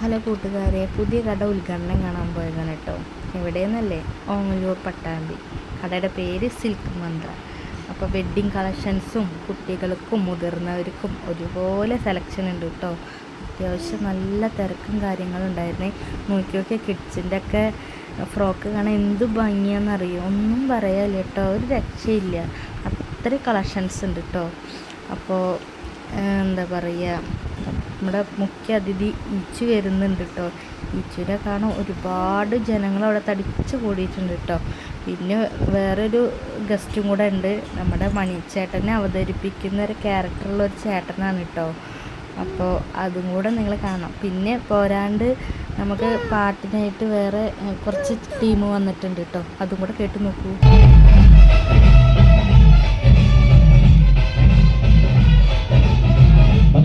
Hello കൂട്ടുകാരെ പുതിയ കട ഉദ്ഘാടനം കാണാൻ പോയതാണ് കേട്ടോ. എവിടെയെന്നല്ലേ? ഓങ്ങല്ലൂർ പട്ടാമ്പി. കടയുടെ പേര് സിൽക്ക് മന്ത്ര. അപ്പോൾ വെഡ്ഡിങ് കളക്ഷൻസും കുട്ടികൾക്കും മുതിർന്നവർക്കും ഒരുപോലെ സെലക്ഷൻ ഉണ്ട് കേട്ടോ. അത്യാവശ്യം നല്ല തിരക്കും കാര്യങ്ങളും ഉണ്ടായിരുന്നേ. നോക്കി നോക്കിയ കിഡ്സിന്റെ ഒക്കെ ഫ്രോക്ക് കാണാൻ എന്ത് ഭംഗിയാണെന്നറിയോ? ഒന്നും പറയാനില്ല കേട്ടോ. ഒരു രക്ഷയില്ല. അത്ര കളക്ഷൻസ് ഉണ്ട് കേട്ടോ. അപ്പോൾ എന്താ പറയുക നമ്മുടെ മുഖ്യ അതിഥി ഈച്ചു വരുന്നുണ്ട് കേട്ടോ. ഈച്ചുവിനെ കാണാൻ ഒരുപാട് ജനങ്ങൾ അവിടെ തടിച്ച് കൂടിയിട്ടുണ്ട് കേട്ടോ. പിന്നെ വേറൊരു ഗസ്റ്റും കൂടെ ഉണ്ട്. നമ്മുടെ മണിച്ചേട്ടനെ അവതരിപ്പിക്കുന്ന ഒരു ക്യാരക്ടറുള്ള ഒരു ചേട്ടനാണ് കേട്ടോ. അപ്പോൾ അതും കൂടെ നിങ്ങൾ കാണാം. പിന്നെ പോരാണ്ട് നമുക്ക് പാട്ടിനായിട്ട് വേറെ കുറച്ച് ടീം വന്നിട്ടുണ്ട് കേട്ടോ. അതും കൂടെ കേട്ട് നോക്കൂ.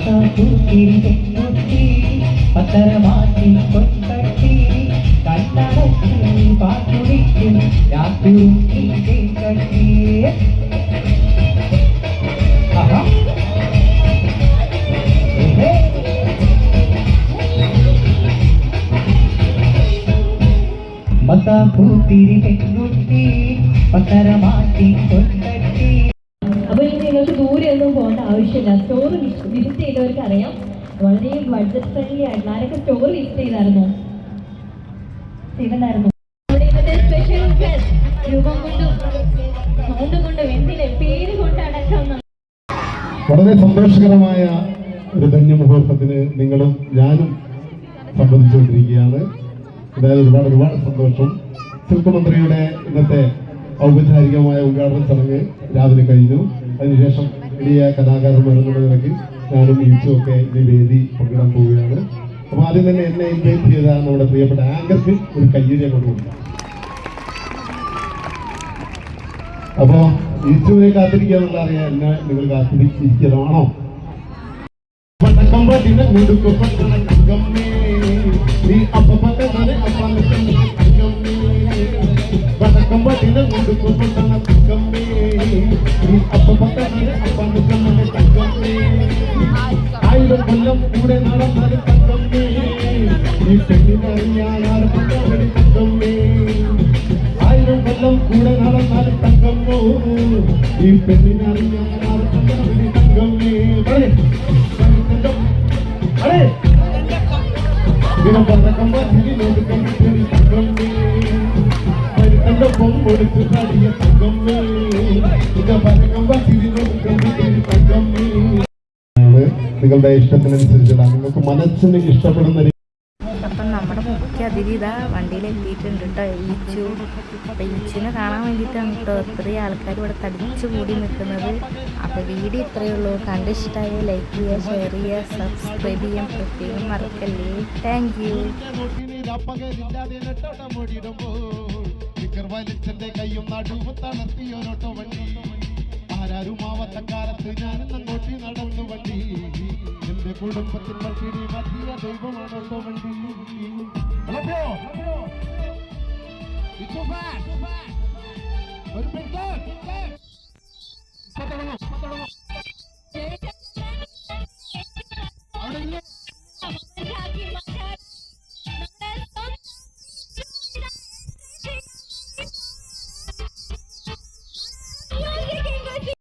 പത്താക്കൂത്തിരി പത്തരമാറ്റി കൊണ്ടട്ടി കണ്ണടച്ച് പാട്ടുടിക്കും രാത്രി കട്ടി ഏഹേ. പത്താക്കൂത്തിരി പെൺകുട്ടി കൊണ്ടട്ടി ആവശ്യമില്ല സ്റ്റോർ വിസിറ്റ് ചെയ്തവർക്ക് അറിയാം. വളരെ ബഡ്ജറ്റ് ഫ്രണ്ട്ലി ആയിട്ടുള്ള ആരൊക്കെ സ്റ്റോർ വിസിറ്റ് ചെയ്തായിരുന്നു? കൊണ്ടടക്കം വളരെ സന്തോഷകരമായ ഒരു ധന്യമുഹൂർത്തത്തിന് നിങ്ങളും ഞാനും സംബന്ധിച്ചുകൊണ്ടിരിക്കുകയാണ്. എന്തായാലും ഒരുപാട് ഒരുപാട് സന്തോഷം. സിൽക്ക് മന്ത്രിയുടെ ഇന്നത്തെ ഔപചാരികമായ ഉദ്ഘാടന ചടങ്ങ് രാവിലെ കഴിഞ്ഞു. അതിനുശേഷം വലിയ കലാകാരന്മാർ എന്നുള്ള നിലയ്ക്ക് ഞാനും ഈച്ചും ഒക്കെ ഈ വേദി പങ്കിടാൻ പോവുകയാണ്. അപ്പൊ ആദ്യം തന്നെ എന്നെ ഇൻവൈറ്റ് ചെയ്ത നമ്മുടെ പ്രിയപ്പെട്ട ആങ്കർക്ക് ഒരു കയ്യടി അങ്ങോട്ട് കൊടുക്കാം അപ്പോ ഈച്ചുവിനെ കാത്തിരിക്കാന്നുള്ള അറിയാം എന്നെ നിങ്ങൾ കാത്തിരിക്കണോ പട്ടക്കമ്പതിന്റെ മുടുക്കപ്പെട്ട തങ്കമ്മേ, നീ കൊല്ലം കൂടെ നടന്നത് തങ്കമ്മേ ഈ പെണ്ണിനറിയാൻ ആർപ്പടി തങ്കമ്മേ ആയിരം കൊല്ലം കൂടെ നടന്നാൽ തങ്കമ്മോ ഈ പെണ്ണിനറിയാൻ. പറയ്. ദിനം പറക്കുമ്പോ തിരിഞ്ഞോട് കണ്ടിട്ടൊരു തങ്കമ്മേ മരുത്തന്റെ പൊമ്പൊടുത്ത് തടിയ തങ്കമ്മേ നിങ്ങളുടെ ഇഷ്ടത്തിനനുസരിച്ചുള്ള നിങ്ങൾക്ക് മനസ്സിന് ഇഷ്ടപ്പെടുന്ന രീതി അപ്പം നമ്മുടെ മുഖ്യ അതിഥി ഇതാ വണ്ടിയിൽ എത്തിയിട്ടുണ്ട് കേട്ടോ. ഈച്ചു അപ്പം ഈച്ചുവിനെ കാണാൻ വേണ്ടിയിട്ടാണ് കേട്ടോ ഇത്രയും ആൾക്കാർ ഇവിടെ തടിച്ചു കൂടി നിൽക്കുന്നത്. അപ്പോൾ വീഡിയോ ഇത്രയേ ഉള്ളൂ. കണ്ടിഷ്ടമായ ലൈക്ക് ചെയ്യുക ഷെയർ ചെയ്യുക സബ്സ്ക്രൈബ് ചെയ്യാൻ പ്രത്യേകം മറക്കല്ലേ. താങ്ക് യു നടുവ് വണ്ടി കാലത്ത് കുടുംബത്തിൽ പട്ടിണി മതിയ ദൈവമാണോ വണ്ടി ഹലോ It's so fast. ഒരു മിനിറ്റ്. ഇപ്പൊ തുടങ്ങും. ഇപ്പൊ തുടങ്ങും.